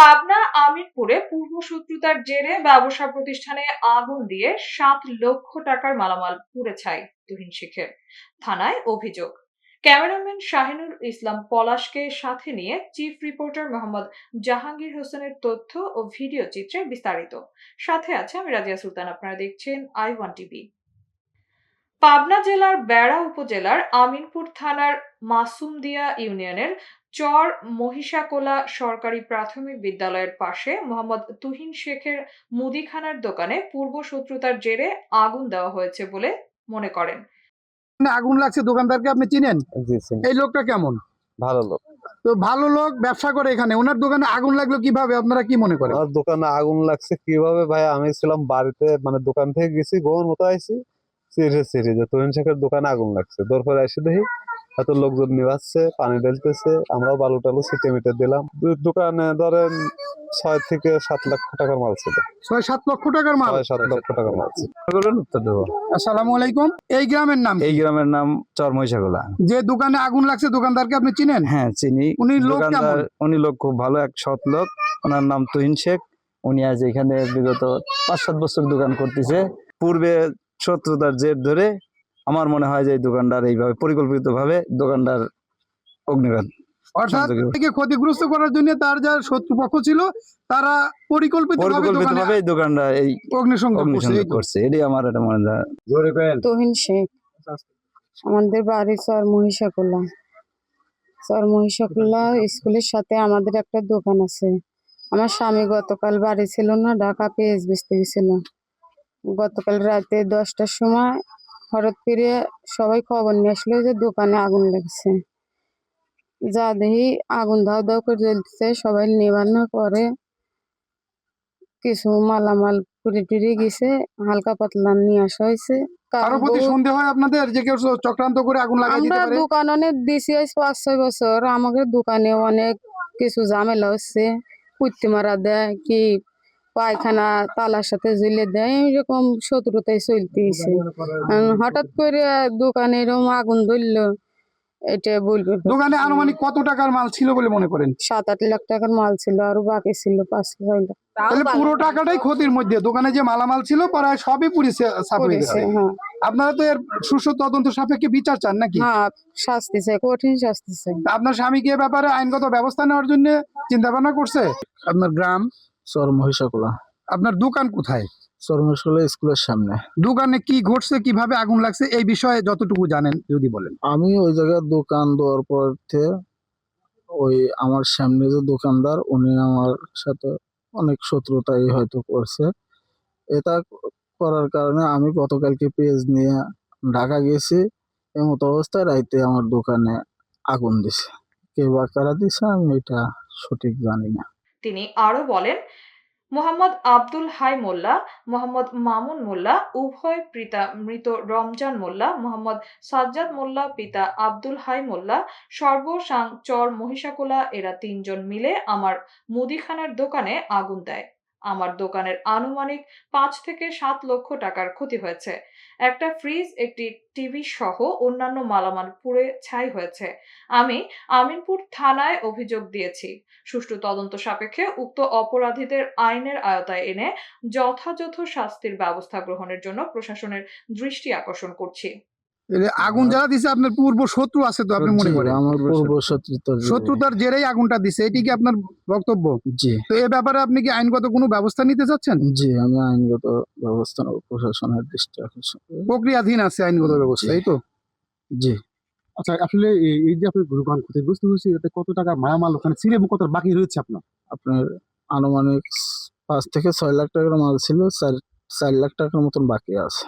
পাবনা, আমিরপুরে পূর্বশত্রুতার জেরে ব্যবসা প্রতিষ্ঠানে আগুন দিয়ে সাত লক্ষ টাকার মালামাল পুড়ে ছাই তুহিন শেখের থানায় অভিযোগ। ক্যামেরাম্যান শাহিনুর ইসলাম পলাশকে সাথে নিয়ে চিফ রিপোর্টার মোহাম্মদ জাহাঙ্গীর হোসেনের তথ্য ও ভিডিও চিত্রে বিস্তারিত। সাথে আছে আমি রাজিয়া সুলতান, আপনারা দেখছেন আই ওয়ান টিভি। পাবনা জেলার বেড়া উপজেলার আমিনপুর থানার মাসুমদিয়া ইউনিয়নের চর মহিষাকোলা সরকারি প্রাথমিক বিদ্যালয়ের পাশে মোহাম্মদ তুহিন শেখের মুদিখানার দোকানে পূর্ব শত্রুতার জেরে আগুন দেওয়া হয়েছে বলে মনে করেন। আগুন লাগছে দোকানদারকে আপনি চিনেন? জি এই লোকটা কেমন? ভালো লোক। তো ভালো লোক ব্যবসা করে এখানে। ওনার দোকানে আগুন লাগল কীভাবে? আপনারা কি মনে করেন? আমার দোকানে আগুন লাগছে কীভাবে? ভাই আমি ছিলাম বাড়িতে মানে দোকান থেকে গেছি গোর মতো আইছি সিরিয়াস সিরিয়াস যে তরুণ শেখের দোকানে আগুন লাগছে। দরপরে এসে দেখি এত লোকজন নিবাচ্ছে পানি ঢেলতেছে আমরাও বালু টালু ছিটে মিটে দিলাম। দোকানে ধরেন ছয় থেকে সাত লক্ষ টাকার মাল ছিল। ছয় সাত লক্ষ টাকার মাল? ছয় সাত লক্ষ টাকার মাল ছিল। উত্তর দেবো। আসসালামু আলাইকুম। এই গ্রামের নাম এই গ্রামের নাম চরমৈশাগোলা। যে দোকানে আগুন লাগছে দোকানদারকে আপনি চিনেন? হ্যাঁ চিনি। উনি লোক উনি লোক খুব ভালো এক সৎ লোক। ওনার নাম তুহিন শেখ। উনি আজ এখানে বিগত পাঁচ সাত বছর দোকান করতেছে। পূর্বে শত্রুতার জের ধরে আমার মনে হয় যে এই দোকানদার এইভাবে পরিকল্পিত ভাবে দোকানদার অগ্নিঘাত অর্থাৎ থেকে ক্ষতিগ্রস্ত করার জন্য তার যা শত্রুপক্ষ ছিল তারা পরিকল্পিত পরিকল্পিত ভাবে এই এই অগ্নিসংযোগ করছে এটাই আমার এটা মনে হয়। তুহিন শেখ। আমাদের বাড়ি চর মহিষাকুলা। চর মহিষাকুলা স্কুলের সাথে আমাদের একটা দোকান আছে। আমার স্বামী গতকাল বাড়ি ছিল না ঢাকা পেঁয়াজ বেচতে গেছিল। গতকাল রাতে দশটার সময় হঠাৎ করে সবাই খবর নিয়ে আসলো যে দোকানে আগুন লেগেছে। যা দেখি আগুন দাও দাও করে জ্বলতেছে সবাই নেবানোর করে কিছু মালামাল পুড়ে টুড়ে গেছে হালকা পাতলা নিয়ে আসা হয়েছে। কারণ প্রতি সন্দেহ হয় আপনাদের যে কেউ চক্রান্ত করে আগুন লাগাই দিতে আমরা দোকান অনেক দিছি আজ পাঁচ ছয় বছর আমাদের দোকানে অনেক কিছু ঝামেলা হচ্ছে। কুত্তি মারা দেয় কি পায়খানা তালার সাথে ঝুলে দেয় এরকম শত্রুতায় চলতেছে। হঠাৎ করে দোকানে এরকম আগুন ধরলো এটা বলবে দোকানে আনুমানিক কত টাকার মাল ছিল বলে মনে করেন? সাত আট লাখ টাকার মাল ছিল আর বাকি ছিল পাঁচ ছয় লাখ তাহলে পুরো টাকাটাই ক্ষতির মধ্যে। দোকানে যে মালামাল ছিল প্রায় সবই পুরি হয়ে হ্যাঁ। আপনারা তো এর সুস্থ তদন্ত সাপেক্ষে বিচার চান নাকি? হ্যাঁ শাস্তি চাই কঠিন শাস্তি চাই। আপনার স্বামী কি এ ব্যাপারে আইনগত ব্যবস্থা নেওয়ার জন্য চিন্তা ভাবনা করছে? আপনার গ্রাম চর মহিষাকুলা আপনার দোকান কোথায়? চর স্কুলের সামনে। দোকানে কি ঘটছে কীভাবে আগুন লাগছে এই বিষয়ে যতটুকু জানেন যদি বলেন। আমি ওই জায়গায় দোকান দেওয়ার পর ওই আমার সামনে যে দোকানদার উনি আমার সাথে অনেক শত্রুতাই হয়তো করছে। এটা করার কারণে আমি গতকালকে পেজ নিয়ে ঢাকা গেছি। এমতো অবস্থায় রাইতে আমার দোকানে আগুন দিছে। কে বা কারা দিছে আমি এটা সঠিক জানি না। তিনি আরও বলেন, মোহাম্মদ আব্দুল হাই মোল্লা, মোহাম্মদ মামুন মোল্লা, উভয় পিতা মৃত রমজান মোল্লা, মোহাম্মদ সাজ্জাদ মোল্লা, পিতা আব্দুল হাই মোল্লা, সর্বসাং চর মহিষাকোলা, এরা তিনজন মিলে আমার মুদিখানার দোকানে আগুন দেয়। আমার দোকানের আনুমানিক পাঁচ থেকে সাত লক্ষ টাকার ক্ষতি হয়েছে। একটা ফ্রিজ, একটি টিভি সহ অন্যান্য মালামাল পুড়ে ছাই হয়েছে। আমি আমিনপুর থানায় অভিযোগ দিয়েছি। সুষ্ঠু তদন্ত সাপেক্ষে উক্ত অপরাধীদের আইনের আয়তায় এনে যথাযথ শাস্তির ব্যবস্থা গ্রহণের জন্য প্রশাসনের দৃষ্টি আকর্ষণ করছি। আগুন যারা দিছে আপনার পূর্ব শত্রু আছে তো আপনি মনে করেন? আমার পূর্ব শত্রুতার। শত্রুতার জেরেই আগুনটা দিছে এটি কি আপনার বক্তব্য? জি। তো এ ব্যাপারে আপনি কি আইনগত কোনো ব্যবস্থা নিতে চাচ্ছেন? জি আমি আইনগত ব্যবস্থা নেব প্রশাসনের দৃষ্টি আকর্ষণ প্রক্রিয়াধীন আছে আইনগত ব্যবস্থা এই তো? জি। আচ্ছা আসলে এই- এই যে আপনি দোকান ক্ষতিগ্রস্ত হয়েছে এতে কত টাকা মায়ামাল ওখানে ছিল এবং কত বাকি রয়েছে আপনার? আপনার আনুমানিক পাঁচ থেকে ছয় লাখ টাকার মাল ছিল চার চার লাখ টাকার মতন বাকি আছে।